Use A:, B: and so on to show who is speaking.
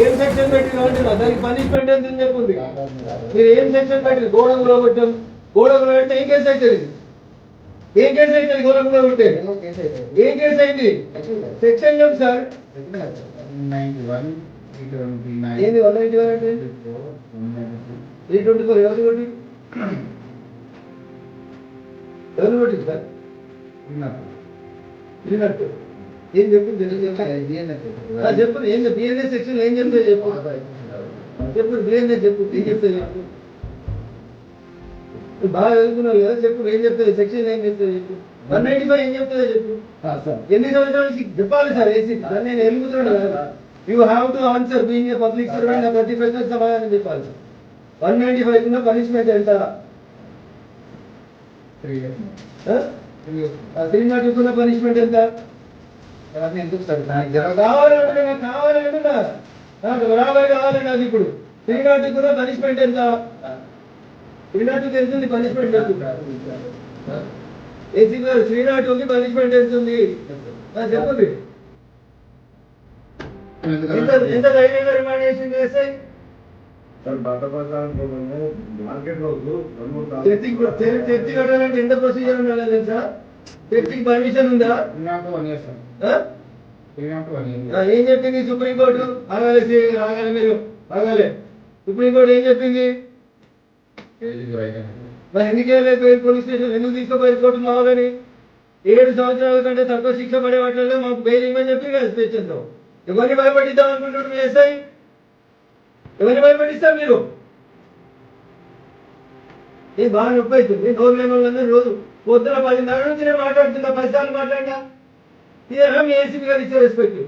A: ఏం సెక్షన్ పెట్టిన అంటున్నా? దానికి పనిష్మెంట్ ఎంత చెప్పుంది మీరు ఏం సెక్షన్ పెట్టింది గోడంలో కొట్టాం గోడంలో అంటే ఏం కేసు ఇది? ఏం కేసు అవుతుంది గోడంలో ఉంటే ఏం కేసు అయింది సెక్షన్ సార్ ఏంది వన్ నైన్టీ వన్ అంటే? త్రీ ట్వంటీ ఫోర్ ఎవరు కొట్టి ఎవరు కొట్టింది సార్ విన్నట్టు ఏం చెప్పింది? చెప్పు. ఏం చెప్పు? బిఎన్ఎస్ సెక్షన్ ఏం చెప్తే చెప్పు. చెప్పు బిఎన్ఎస్ చెప్పు ఏం చెప్తే చెప్పు. బాగా చదువుకున్నావు కదా చెప్పు ఏం చెప్తుంది సెక్షన్ ఏం చెప్తుంది చెప్పు. వన్ నైన్టీ ఫైవ్ ఏం చెప్తుందో చెప్పు. ఎన్ని సంవత్సరాలకి చెప్పాలి సార్ ఏసీ? దాన్ని నేను ఎలుగుతున్నాను కదా you have to answer being a public servant ప్రతి ప్రశ్నకు సమాధానం చెప్పాలి వన్ నైన్టీ ఫైవ్ కింద పనిష్మెంట్ ఎంత? త్రీ నాట్ కింద పనిష్మెంట్ ఎంత? కావాలంటే నాకు కావాలంటున్నా నాకు బరాబర్ కావాలి నాకు ఇప్పుడు. త్రీ నాట్ కూడా పనిష్మెంట్ ఎంత? త్రీ నాట్ ఎంత పనిష్మెంట్ ఎంత? ఏసీ గారు త్రీ నాట్ ఉంది పనిష్మెంట్ ఎంత ఉంది? చెప్పండి. ఎంత ఎంత ధైర్యంగా రిమాండ్ చేసింది ఎస్ఐ చర్చికి చర్చి కట్టాలంటే ఎంత ప్రొసీజర్ ఉండాలి తెలుసా? చర్చికి పర్మిషన్ ఉందా? ఏం చెప్పింది సుప్రీంకోర్టు? ఆగాలి ఆగాలి మీరు ఆగాలి. సుప్రీంకోర్టు ఏం చెప్పింది? మరి ఎందుకు పోలీస్ స్టేషన్ ఎందుకు తీసుకుపోయి కోర్టు మావాలని ఏడు సంవత్సరాల కంటే తక్కువ శిక్ష పడే వాటిల్లో మాకు బెయిల్ ఇవ్వని చెప్పి కదా స్వేచ్ఛతో ఎవరిని భయపడిద్దాం అనుకుంటున్నారు మీ ఎస్ఐ? ఎవరిని భయపడిస్తారు మీరు? ఏ బాగా నొప్పి అవుతుంది. నోరు లేని వాళ్ళందరూ రోజు పొద్దున పదిన్నర నుంచి నేను మాట్లాడుతున్నా పది సార్లు మాట్లాడినా? ఇదేనా ఏసీపీ గారు ఇచ్చే రెస్పెక్ట్